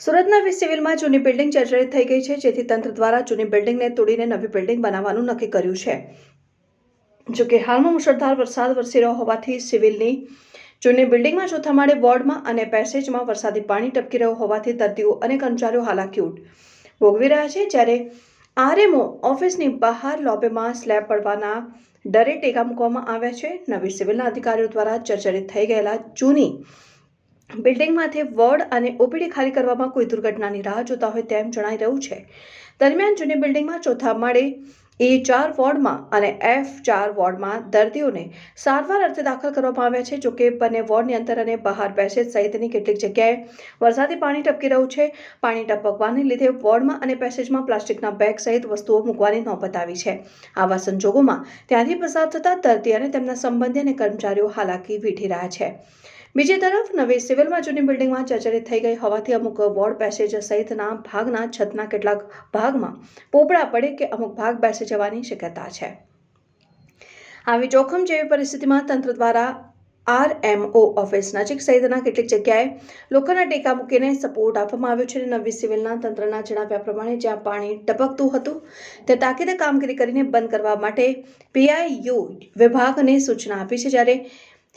સુરતના વીસ સિવિલમાં જૂની બિલ્ડિંગ જર્જરિત થઈ ગઈ છે, જેથી તંત્ર દ્વારા જૂની બિલ્ડિંગને તોડીને નવી બિલ્ડિંગ બનાવવાનું નક્કી કર્યું છે. જોકે હાલમાં મુશળધાર વરસાદ વરસી રહ્યો હોવાથી સિવિલની જૂની બિલ્ડિંગમાં ચોથા માળે વોર્ડમાં અને પેસેજમાં વરસાદી પાણી ટપકી રહ્યો હોવાથી દર્દીઓ અને કર્મચારીઓ હાલાકી ભોગવી રહ્યા છે જ્યારે આરએમઓ ઓફિસની બહાર લોબીમાં સ્લેબ પડવાના ડરે ટેકા મૂકવામાં આવ્યા છે. નવી સિવિલના અધિકારીઓ દ્વારા જર્જરિત થઈ ગયેલા જૂની બિલ્ડિંગમાંથી વોર્ડ અને ઓપીડી ખાલી કરવામાં કોઈ દુર્ઘટનાની રાહ જોતા હોય તેમ જણાઈ રહ્યું છે. દરમિયાન જૂની બિલ્ડિંગમાં ચોથા માળે એ ચાર વોર્ડમાં અને એફ ચાર વોર્ડમાં દર્દીઓને સારવાર અર્થે દાખલ કરવામાં આવ્યા છે. જોકે બંને વોર્ડની અંદર અને બહાર પેસેજ સહિતની કેટલીક જગ્યાએ વરસાદી પાણી ટપકી રહ્યું છે. પાણી ટપકવાને લીધે વોર્ડમાં અને પેસેજમાં પ્લાસ્ટિકના બેગ સહિત વસ્તુઓ મૂકવાની નોબત આવી છે. આવા સંજોગોમાં ત્યાંથી પસાર થતા દર્દી અને તેમના સંબંધી અને કર્મચારીઓ હાલાકી વીઠી રહ્યા છે. બીજી તરફ નવી સિવિલમાં જૂની બિલ્ડિંગમાં જર્જરિત થઈ ગઈ હોવાથી અમુક વોર્ડ પેસેજ સહિતના ભાગના છતના કેટલાક ભાગમાં પોપડા પડે કે અમુક ભાગ બેસી જવાની શક્યતા છે. આવી જોખમ જેવી પરિસ્થિતિમાં તંત્ર દ્વારા આરએમઓ ઓફિસ નજીક સહિતના કેટલીક જગ્યાએ લોકોના ટેકા મૂકીને સપોર્ટ આપવામાં આવ્યો છે અને નવી સિવિલના તંત્રના જણાવ્યા પ્રમાણે જ્યાં પાણી ટપકતું હતું તે તાકીદે કામગીરી કરીને બંધ કરવા માટે પીઆઈયુ વિભાગને સૂચના આપી છે. જ્યારે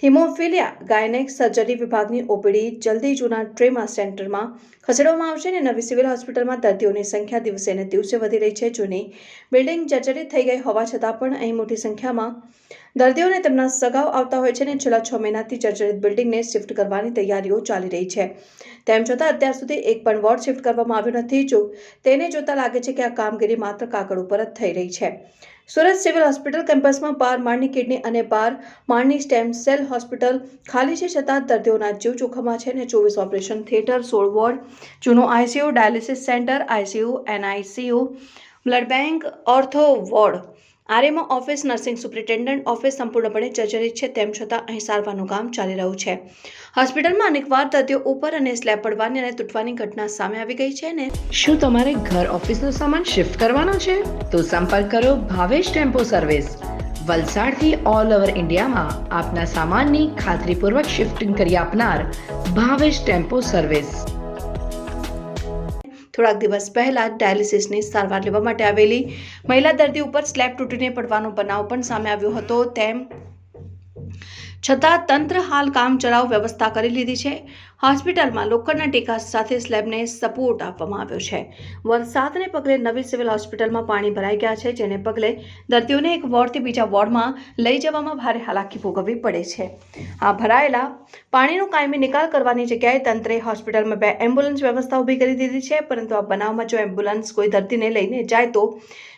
હિમોફિલિયા ગાયનેક સર્જરી વિભાગની ઓપીડી જલ્દી જૂના ટ્રેમા સેન્ટરમાં ખસેડવામાં આવશે અને નવી સિવિલ હોસ્પિટલમાં દર્દીઓની સંખ્યા દિવસે ને દિવસે વધી રહી છે. જૂની બિલ્ડિંગ જર્જરિત થઈ ગઈ હોવા છતાં પણ અહીં મોટી સંખ્યામાં દર્દીઓને તેમના સગાઓ આવતા હોય છે અને છેલ્લા છ મહિનાથી જર્જરિત બિલ્ડિંગને શિફ્ટ કરવાની તૈયારીઓ ચાલી રહી છે. તેમ છતાં અત્યાર સુધી એક પણ વોર્ડ શિફ્ટ કરવામાં આવ્યો નથી, જો તેને જોતા લાગે છે કે આ કામગીરી માત્ર કાગળ ઉપર જ થઈ રહી છે. સુરત સિવિલ હોસ્પિટલ કેમ્પસમાં બાર માળની કિડની અને બાર માળની સ્ટેમ સેલ હોસ્પિટલ ખાલી છે છતાં દર્દીઓના જીવ જોખમમાં છે અને ચોવીસ ઓપરેશન થિયેટર, સોળ વોર્ડ, જૂનું ICU dialysis centre ICU NICU blood bank, ortho ward RMO office nursing superintendent office સંપૂર્ણપણે જર્જરિત છે, તેમ છતાં અહીં સારવારનું કામ ચાલી રહ્યું છે. હોસ્પિટલમાં અનેકવાર દર્દીઓ ઉપર અને સ્લેબ પડવાની અને તૂટવાની ઘટના સામે આવી ગઈ છે ને? શું તમારે ઘર ઓફિસનો સામાન શિફ્ટ કરવાનો છે? તો સંપર્ક કરો ભાવેશ ટેમ્પો સર્વિસ. વલસાડથી ઓલ ઓવર ઇન્ડિયામાં આપના સામાનની ખાતરીપૂર્વક શિફ્ટિંગ કરી આપનાર ભાવેશ ટેમ્પો સર્વિસ. થોડાક દિવસ પહેલા ડાયાલિસિસની સારવાર લેવા માટે આવેલી મહિલા દર્દી ઉપર સ્લેબ તૂટીને પડવાનો બનાવ પણ સામે આવ્યો હતો. તેમ છતાં તંત્ર હાલ કામચલાઉ વ્યવસ્થા કરી લીધી છે. હોસ્પિટલમાં લોખંડના ટેકા સાથે સ્લેબને સપોર્ટ આપવામાં આવ્યો છે. વરસાદને પગલે નવી સિવિલ હોસ્પિટલમાં પાણી ભરાઈ ગયા છે, જેને પગલે દર્દીઓને એક વોર્ડથી બીજા વોર્ડમાં લઈ જવામાં ભારે હાલાકી ભોગવવી પડે છે. આ ભરાયેલા પાણીનો કાયમી નિકાલ કરવાની જગ્યાએ તંત્રે હોસ્પિટલમાં બે એમ્બ્યુલન્સ વ્યવસ્થા ઊભી કરી દીધી છે, પરંતુ આ બનાવમાં જો એમ્બ્યુલન્સ કોઈ દર્દીને લઈને જાય તો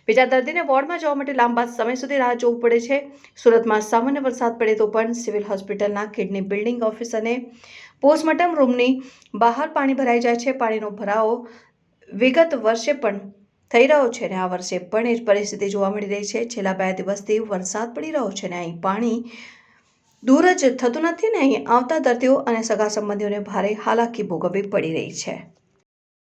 બીજા દર્દીને વોર્ડમાં જવા માટે લાંબા સમય સુધી રાહ જોવું પડે છે. સુરતમાં સામાન્ય વરસાદ પડે તો પણ સિવિલ હોસ્પિટલના કિડની બિલ્ડિંગ ઓફિસ અને પોસ્ટમોર્ટમ રૂમની બહાર પાણી ભરાઈ જાય છે, પાણીનો ભરાવો વિગત વર્ષે પણ થઈ રહ્યો છે અને આ વર્ષે પણ એ જ પરિસ્થિતિ જોવા મળી રહી છે. છેલ્લા બે દિવસથી વરસાદ પડી રહ્યો છે અને અહીં પાણી દૂર જ થતું નથી ને અહીં આવતા દર્દીઓ અને સગા સંબંધીઓને ભારે હાલાકી ભોગવવી પડી રહી છે.